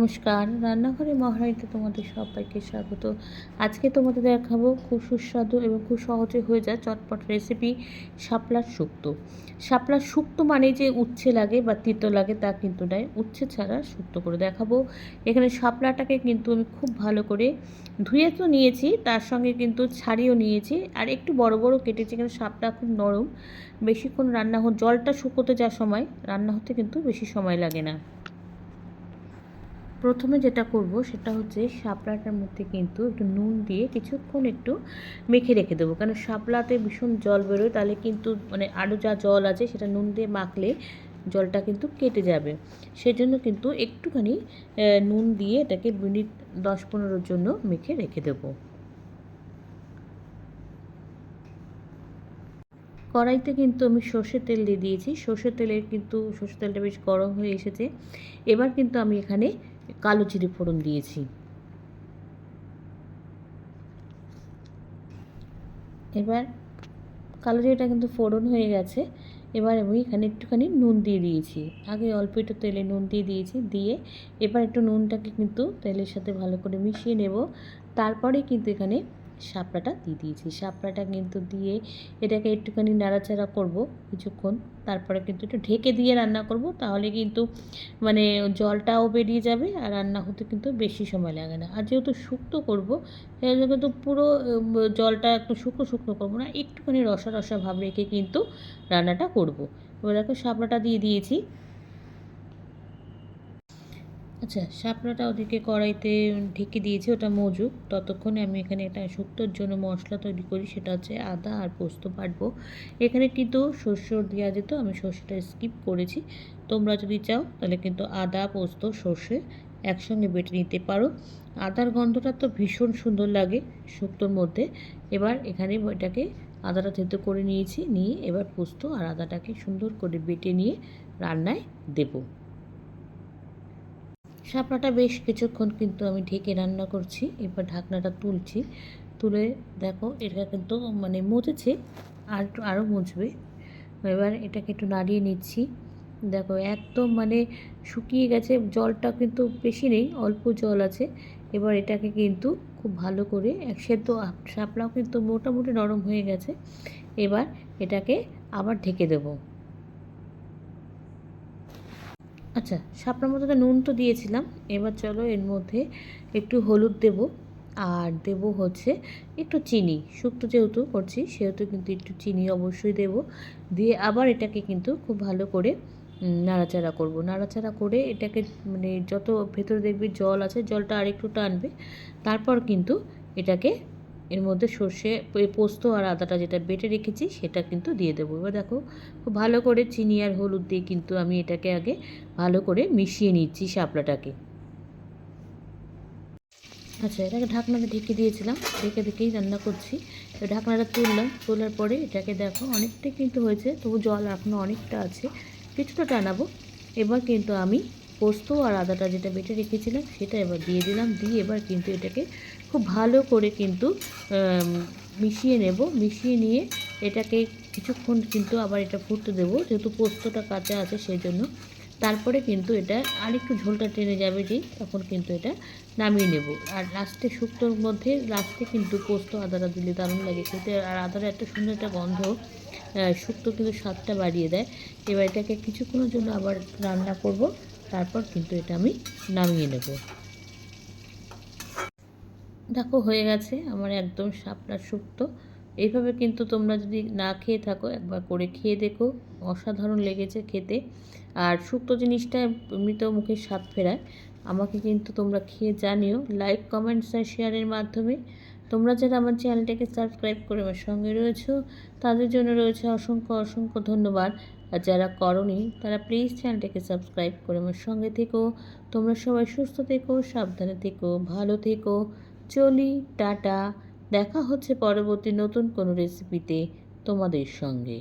নমস্কার। রান্নাঘরে মহারানীতে তোমাদের সবাইকে স্বাগত। আজকে তোমাদের দেখাবো খুব সুস্বাদু এবং খুব সহজে হয়ে যায় চটপট রেসিপি শাপলার শুক্তো। শাপলার শুক্তো মানে যে উচ্ছে লাগে বা তিতো লাগে তা কিন্তু নয়, উচ্ছে ছাড়া শুক্তো করে দেখাবো। এখানে শাপলাটাকে কিন্তু আমি খুব ভালো করে ধুয়ে তো নিয়েছি, তার সঙ্গে কিন্তু ছাড়িয়েও নিয়েছি। আর একটু বড় বড় কেটেছি এখানে শাপলা খুব নরম। বেশিক্ষণ রান্না জলটা শুকোতে যাওয়ার সময় রান্না হতে কিন্তু বেশি সময় লাগে না। প্রথমে যেটা করব সেটা হচ্ছে শাপলাটার মধ্যে কিন্তু একটু নুন দিয়ে কিছুক্ষণ একটু মেখে রেখে দেবো। কারণ শাপলাতে ভীষণ জল বেরোয়, তাহলে কিন্তু মানে আরও যা জল আছে সেটা নুন দিয়ে মাখলে জলটা কিন্তু কেটে যাবে। সেজন্য কিন্তু একটুখানি নুন দিয়ে এটাকে মিনিট দশ পনেরোর জন্য মেখে রেখে দেবো। কড়াইতে কিন্তু আমি সর্ষের তেল দিয়ে দিয়েছি। সর্ষের তেলের কিন্তু সর্ষের তেলটা বেশ গরম হয়ে এসেছে। এবার কিন্তু আমি এখানে কালো জিরে ফোড়ন দিয়েছি। এবার কালো জিরেটা কিন্তু ফোড়ন হয়ে গেছে। এবার আমি এখানে একটুখানি নুন দিয়ে দিয়েছি। আগে অল্প একটু তেলে নুন দিয়ে দিয়েছি। দিয়ে এবার একটু নুনটাকে কিন্তু তেলের সাথে ভালো করে মিশিয়ে নেব। তারপরে কিন্তু এখানে শাপলাটা দিয়ে দিয়েছি। শাপলাটা কিন্তু দিয়ে এটাকে একটুখানি নাড়াচাড়া করব কিছুক্ষণ। তারপরে কিন্তু একটু ঢেকে দিয়ে রান্না করব। তাহলে কিন্তু মানে জলটাও বেরিয়ে যাবে আর রান্না হতে কিন্তু বেশি সময় লাগে না। আর যেহেতু শুক্তো করব, সেজন্য কিন্তু পুরো জলটা একটু শুকনো শুকনো করব না, একটুখানি রসা রসা ভাব রেখে কিন্তু রান্নাটা করব। এবার দেখো শাপলাটা দিয়ে দিয়েছি। আচ্ছা শাপলাটা ওদিকে কড়াইতে ঢেকে দিয়েছি, ওটা মজুক। ততক্ষণে আমি এখানে একটা শুক্তোর জন্য মশলা তৈরি করি, সেটা হচ্ছে আদা আর পোস্ত বাটবো। এখানে কিন্তু শস্য দেওয়া যেত আমি সর্ষেটা স্কিপ করেছি। তোমরা যদি চাও, তাহলে কিন্তু আদা, পোস্ত, সর্ষে একসঙ্গে বেটে নিতে পারো। আদার গন্ধটা তো ভীষণ সুন্দর লাগে শুক্তোর মধ্যে। এবার এখানে এটাকে আদাটা থেতো করে নিয়েছি, নিয়ে এবার পোস্ত আর আদাটাকে সুন্দর করে বেটে নিয়ে রান্নায় দেবো। শাপলাটা বেশ কিছুক্ষণ কিন্তু আমি ঢেকে রান্না করছি, এবার ঢাকনাটা তুলছি। তুলে দেখো, এটা কিন্তু মানে মুছেছে আর একটু আরও মুছবে এবার এটাকে একটু নাড়িয়ে নিচ্ছি। দেখো, একদম মানে শুকিয়ে গেছে, জলটা কিন্তু বেশি নেই, অল্প জল আছে। এবার এটাকে কিন্তু খুব ভালো করে এক সেদ্ধ শাপলাও কিন্তু মোটামুটি নরম হয়ে গেছে। এবার এটাকে আবার ঢেকে দেবো। আচ্ছা শাপলার মধ্যে নুন তো দিয়েছিলাম। এবার চলো এর মধ্যে একটু হলুদ দেব। আর দেব হচ্ছে একটু চিনি। শুক্তো যেহেতু করছি, সেহেতু কিন্তু একটু চিনি অবশ্যই দেব। দিয়ে আবার এটাকে কিন্তু খুব ভালো করে নাড়াচাড়া করব। নাড়াচাড়া করে এটাকে মানে যত ভেতরে দেখবে জল আছে, জলটা আর একটু টানবে। তারপর কিন্তু এটাকে এর মধ্যে সর্ষে পোস্ত আর আদাটা যেটা বেটে রেখেছি সেটা কিন্তু দিয়ে দেবো। এবার দেখো, খুব ভালো করে চিনি আর হলুদ দিয়ে কিন্তু আমি এটাকে আগে ভালো করে মিশিয়ে নিচ্ছি শাপলাটাকে। আচ্ছা এটাকে ঢাকনাতে ঢেকে দিয়েছিলাম, ঢেকে ঢেকেই রান্না করছি। ঢাকনাটা তুললাম, তোলার পরে এটাকে দেখো, অনেকটাই কিন্তু হয়েছে, তবু জল এখনও অনেকটা আছে, কিছুটা টানাবো। এবার কিন্তু আমি পোস্ত আর আদাটা যেটা বেটে রেখেছিলাম, সেটা এবার দিয়ে দিলাম। দিয়ে এবার কিন্তু এটাকে খুব ভালো করে কিন্তু মিশিয়ে নেব। মিশিয়ে নিয়ে এটাকে কিছুক্ষণ কিন্তু আবার এটা ফুটতে দেবো, যেহেতু পোস্তটা কাঁচা আছে সেই জন্য তারপরে কিন্তু এটা আরেকটু ঝোলটা টেনে যাবে যেই তখন কিন্তু এটা নামিয়ে নেব। আর লাস্টে শুক্তোর মধ্যে লাস্টে কিন্তু পোস্ত আদাটা দিলে দারুণ লাগে খেতে। আর আদার একটা সুন্দর একটা গন্ধ শুক্তো কিন্তু স্বাদটা বাড়িয়ে দেয়। এবার এটাকে কিছুক্ষণের জন্য আবার রান্না করব। তারপর কিন্তু এটা আমি নামিয়ে নেব। দেখো, হয়ে গেছে। আমার একদম শাপলা শুক্তো এইভাবে কিন্তু তোমরা যদি না খেয়ে থাকো, একবার করে খেয়ে দেখো। অসাধারণ লেগেছে খেতে। আর শুক্তো জিনিসটা এমনিতেও মুখে স্বাদ ফেরায়। আমাকে কিন্তু তোমরা খেয়ে জানিও। লাইক কমেন্টস আর শেয়ারের মাধ্যমে। তোমরা যারা আমার চ্যানেলটাকে সাবস্ক্রাইব করে আমার সঙ্গে রয়েছো, তাদের জন্য রয়েছে অসংখ্য অসংখ্য ধন্যবাদ। আর যারা করনি, তারা প্লিজ চ্যানেলটাকে সাবস্ক্রাইব করে আমার সঙ্গে থেকো। তোমরা সবাই সুস্থ থেকো, সাবধানে থেকো, ভালো থেকো। চলি, টাটা। দেখা হচ্ছে পরবর্তী নতুন কোনো রেসিপিতে তোমাদের সঙ্গে।